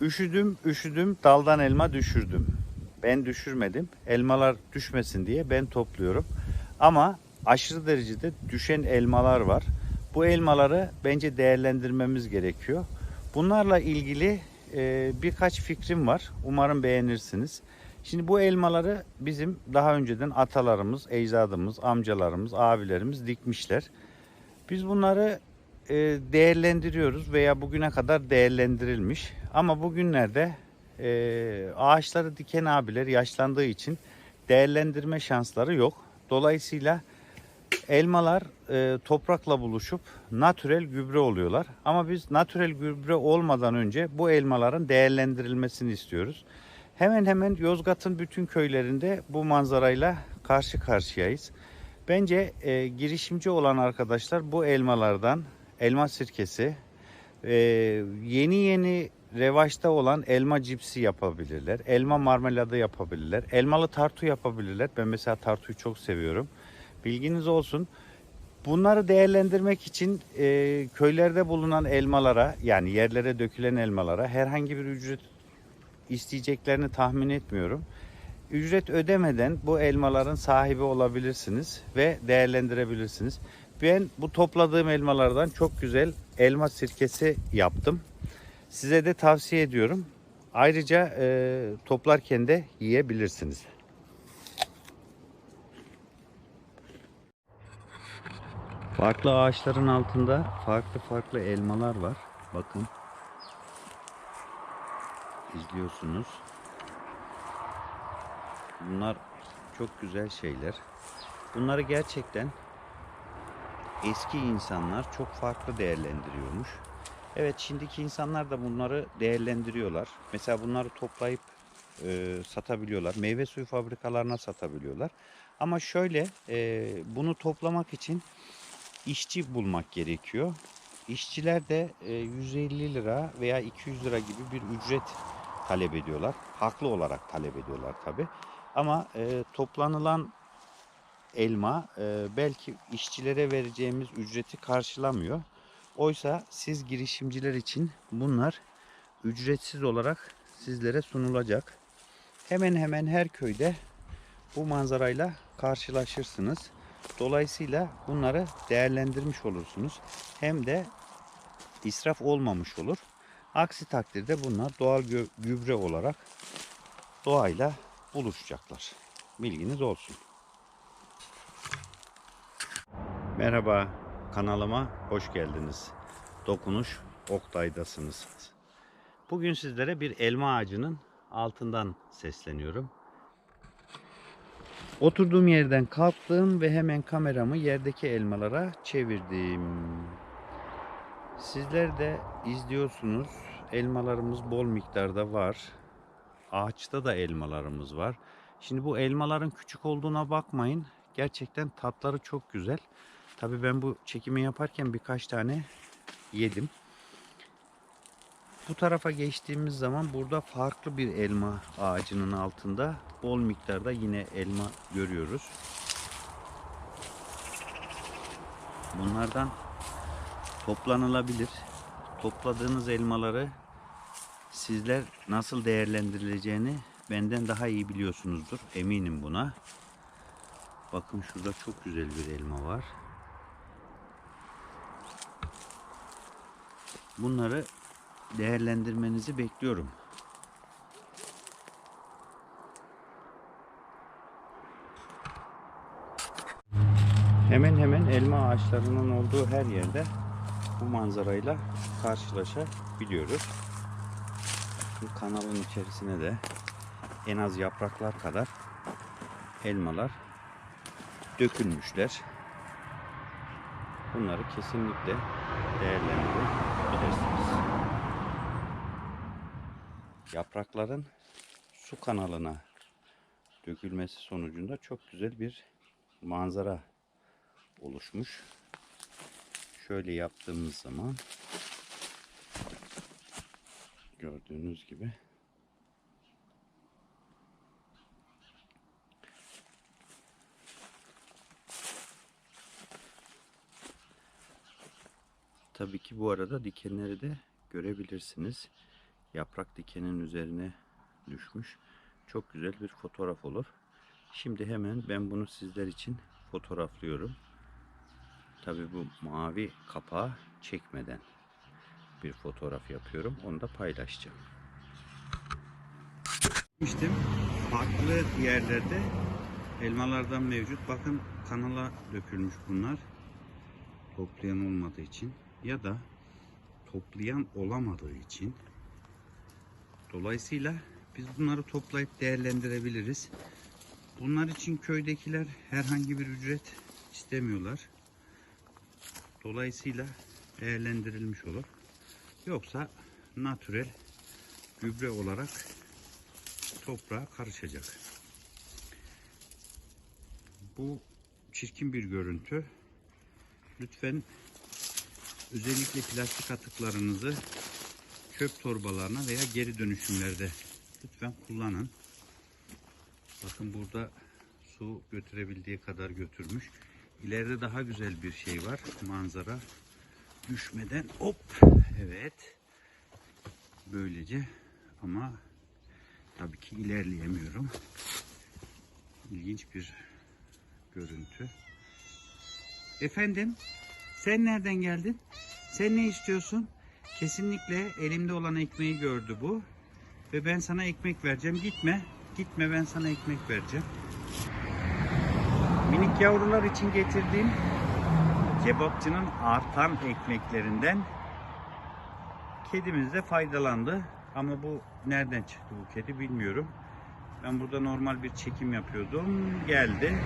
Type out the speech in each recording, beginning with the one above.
Üşüdüm, üşüdüm, daldan elma düşürdüm. Ben düşürmedim. Elmalar düşmesin diye ben topluyorum. Ama aşırı derecede düşen elmalar var. Bu elmaları bence değerlendirmemiz gerekiyor. Bunlarla ilgili e, birkaç fikrim var. Umarım beğenirsiniz. Şimdi bu elmaları bizim daha önceden atalarımız, ecdadımız, amcalarımız, abilerimiz dikmişler. Biz bunları e, değerlendiriyoruz veya bugüne kadar değerlendirilmiş. Ama bugünlerde e, ağaçları diken abiler yaşlandığı için değerlendirme şansları yok. Dolayısıyla elmalar e, toprakla buluşup natürel gübre oluyorlar. Ama biz natürel gübre olmadan önce bu elmaların değerlendirilmesini istiyoruz. Hemen hemen Yozgat'ın bütün köylerinde bu manzarayla karşı karşıyayız. Bence e, girişimci olan arkadaşlar bu elmalardan elma sirkesi, e, yeni yeni revaçta olan elma cipsi yapabilirler. Elma marmeladı yapabilirler. Elmalı tartu yapabilirler. Ben mesela tartuyu çok seviyorum. Bilginiz olsun. Bunları değerlendirmek için e, köylerde bulunan elmalara yani yerlere dökülen elmalara herhangi bir ücret isteyeceklerini tahmin etmiyorum. Ücret ödemeden bu elmaların sahibi olabilirsiniz ve değerlendirebilirsiniz. Ben bu topladığım elmalardan çok güzel elma sirkesi yaptım. Size de tavsiye ediyorum. Ayrıca e, toplarken de yiyebilirsiniz. Farklı ağaçların altında farklı farklı elmalar var. Bakın. İzliyorsunuz. Bunlar çok güzel şeyler. Bunları gerçekten eski insanlar çok farklı değerlendiriyormuş. Evet şimdiki insanlar da bunları değerlendiriyorlar. Mesela bunları toplayıp e, satabiliyorlar. Meyve suyu fabrikalarına satabiliyorlar. Ama şöyle e, bunu toplamak için işçi bulmak gerekiyor. İşçiler de e, 150 lira veya 200 lira gibi bir ücret talep ediyorlar. Haklı olarak talep ediyorlar tabi. Ama e, toplanılan elma e, belki işçilere vereceğimiz ücreti karşılamıyor. Oysa siz girişimciler için bunlar ücretsiz olarak sizlere sunulacak. Hemen hemen her köyde bu manzarayla karşılaşırsınız. Dolayısıyla bunları değerlendirmiş olursunuz. Hem de israf olmamış olur. Aksi takdirde bunlar doğal gübre olarak doğayla buluşacaklar. Bilginiz olsun. Merhaba kanalıma hoş geldiniz. Dokunuş Oktay'dasınız. Bugün sizlere bir elma ağacının altından sesleniyorum. Oturduğum yerden kalktım ve hemen kameramı yerdeki elmalara çevirdim. Sizler de izliyorsunuz. Elmalarımız bol miktarda var. Ağaçta da elmalarımız var. Şimdi bu elmaların küçük olduğuna bakmayın. Gerçekten tatları çok güzel. Tabii ben bu çekimi yaparken birkaç tane yedim. Bu tarafa geçtiğimiz zaman burada farklı bir elma ağacının altında bol miktarda yine elma görüyoruz. Bunlardan toplanılabilir. Topladığınız elmaları sizler nasıl değerlendirileceğini benden daha iyi biliyorsunuzdur. Eminim buna. Bakın şurada çok güzel bir elma var. Bunları değerlendirmenizi bekliyorum. Hemen hemen elma ağaçlarının olduğu her yerde bu manzarayla karşılaşabiliyoruz. Bu kanalın içerisine de en az yapraklar kadar elmalar dökülmüşler. Bunları kesinlikle değerlendirebilirsiniz. Yaprakların su kanalına dökülmesi sonucunda çok güzel bir manzara oluşmuş. Şöyle yaptığımız zaman gördüğünüz gibi Tabii ki bu arada dikenleri de görebilirsiniz. yaprak dikenin üzerine düşmüş. Çok güzel bir fotoğraf olur. Şimdi hemen ben bunu sizler için fotoğraflıyorum. Tabi bu mavi kapağı çekmeden bir fotoğraf yapıyorum. Onu da paylaşacağım. Gitmiştim. Farklı yerlerde elmalardan mevcut. Bakın kanala dökülmüş bunlar. Toplayan olmadığı için ya da toplayan olamadığı için. Dolayısıyla biz bunları toplayıp değerlendirebiliriz. Bunlar için köydekiler herhangi bir ücret istemiyorlar. Dolayısıyla değerlendirilmiş olur. Yoksa natürel gübre olarak toprağa karışacak. Bu çirkin bir görüntü. Lütfen özellikle plastik atıklarınızı çöp torbalarına veya geri dönüşümlerde lütfen kullanın. Bakın burada su götürebildiği kadar götürmüş. İleride daha güzel bir şey var. Manzara düşmeden hop evet böylece ama tabii ki ilerleyemiyorum. İlginç bir görüntü. Efendim sen nereden geldin? Sen ne istiyorsun? Kesinlikle elimde olan ekmeği gördü bu. Ve ben sana ekmek vereceğim. Gitme. Gitme ben sana ekmek vereceğim. Minik yavrular için getirdiğim kebapçının artan ekmeklerinden kedimiz de faydalandı. Ama bu nereden çıktı bu kedi bilmiyorum. Ben burada normal bir çekim yapıyordum. Geldi.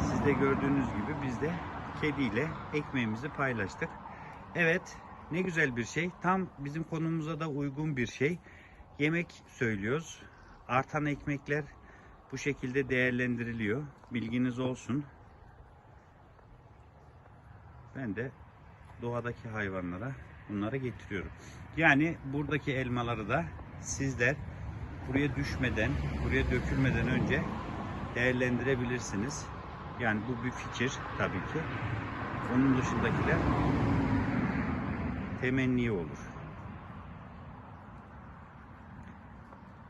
Siz de gördüğünüz gibi biz de kediyle ekmeğimizi paylaştık. Evet ne güzel bir şey. Tam bizim konumuza da uygun bir şey. Yemek söylüyoruz. Artan ekmekler bu şekilde değerlendiriliyor. Bilginiz olsun. Ben de doğadaki hayvanlara bunları getiriyorum. Yani buradaki elmaları da sizler buraya düşmeden, buraya dökülmeden önce değerlendirebilirsiniz. Yani bu bir fikir tabii ki. Onun dışındakiler temenni olur.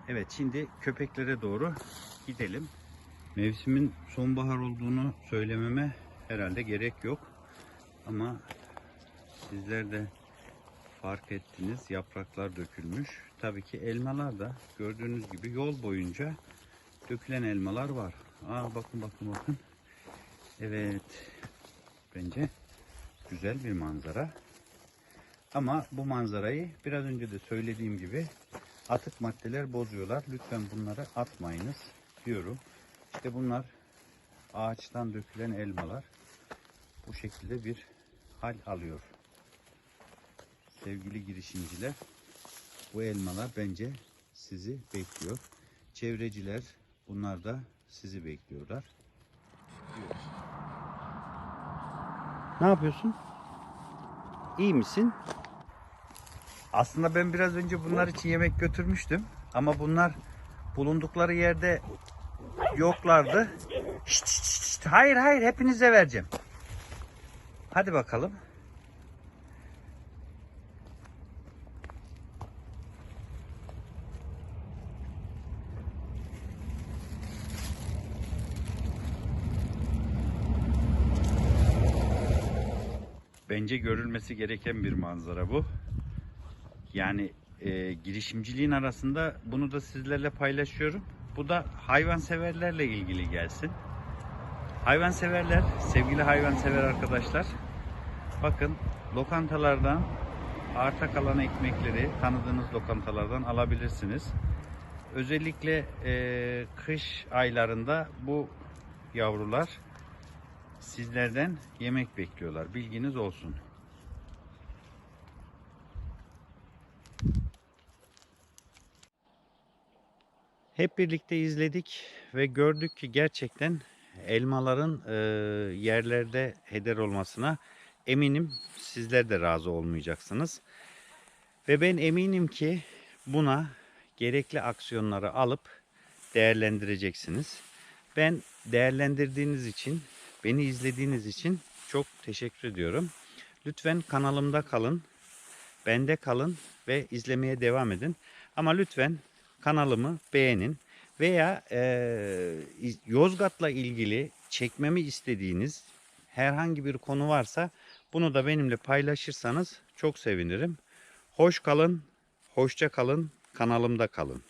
Evet şimdi köpeklere doğru gidelim. Mevsimin sonbahar olduğunu söylememe herhalde gerek yok. Ama sizler de fark ettiniz yapraklar dökülmüş. Tabii ki elmalar da gördüğünüz gibi yol boyunca dökülen elmalar var. Aa bakın bakın bakın. Evet. Bence güzel bir manzara. Ama bu manzarayı biraz önce de söylediğim gibi atık maddeler bozuyorlar. Lütfen bunları atmayınız diyorum. İşte bunlar ağaçtan dökülen elmalar bu şekilde bir hal alıyor. Sevgili girişimciler bu elmalar bence sizi bekliyor. Çevreciler bunlar da sizi bekliyorlar. Ne yapıyorsun? İyi misin? Aslında ben biraz önce bunlar için yemek götürmüştüm. Ama bunlar bulundukları yerde yoklardı. Şşt, şşt, şşt. Hayır hayır hepinize vereceğim. Hadi bakalım. Bence görülmesi gereken bir manzara bu. Yani e, girişimciliğin arasında bunu da sizlerle paylaşıyorum. Bu da hayvanseverlerle ilgili gelsin. Hayvanseverler, sevgili hayvansever arkadaşlar. Bakın lokantalardan arta kalan ekmekleri tanıdığınız lokantalardan alabilirsiniz. Özellikle e, kış aylarında bu yavrular sizlerden yemek bekliyorlar. Bilginiz olsun. Hep birlikte izledik ve gördük ki gerçekten elmaların e, yerlerde heder olmasına eminim sizler de razı olmayacaksınız. Ve ben eminim ki buna gerekli aksiyonları alıp değerlendireceksiniz. Ben değerlendirdiğiniz için, beni izlediğiniz için çok teşekkür ediyorum. Lütfen kanalımda kalın bende kalın ve izlemeye devam edin. Ama lütfen kanalımı beğenin veya iz- Yozgat'la ilgili çekmemi istediğiniz herhangi bir konu varsa bunu da benimle paylaşırsanız çok sevinirim. Hoş kalın, hoşça kalın, kanalımda kalın.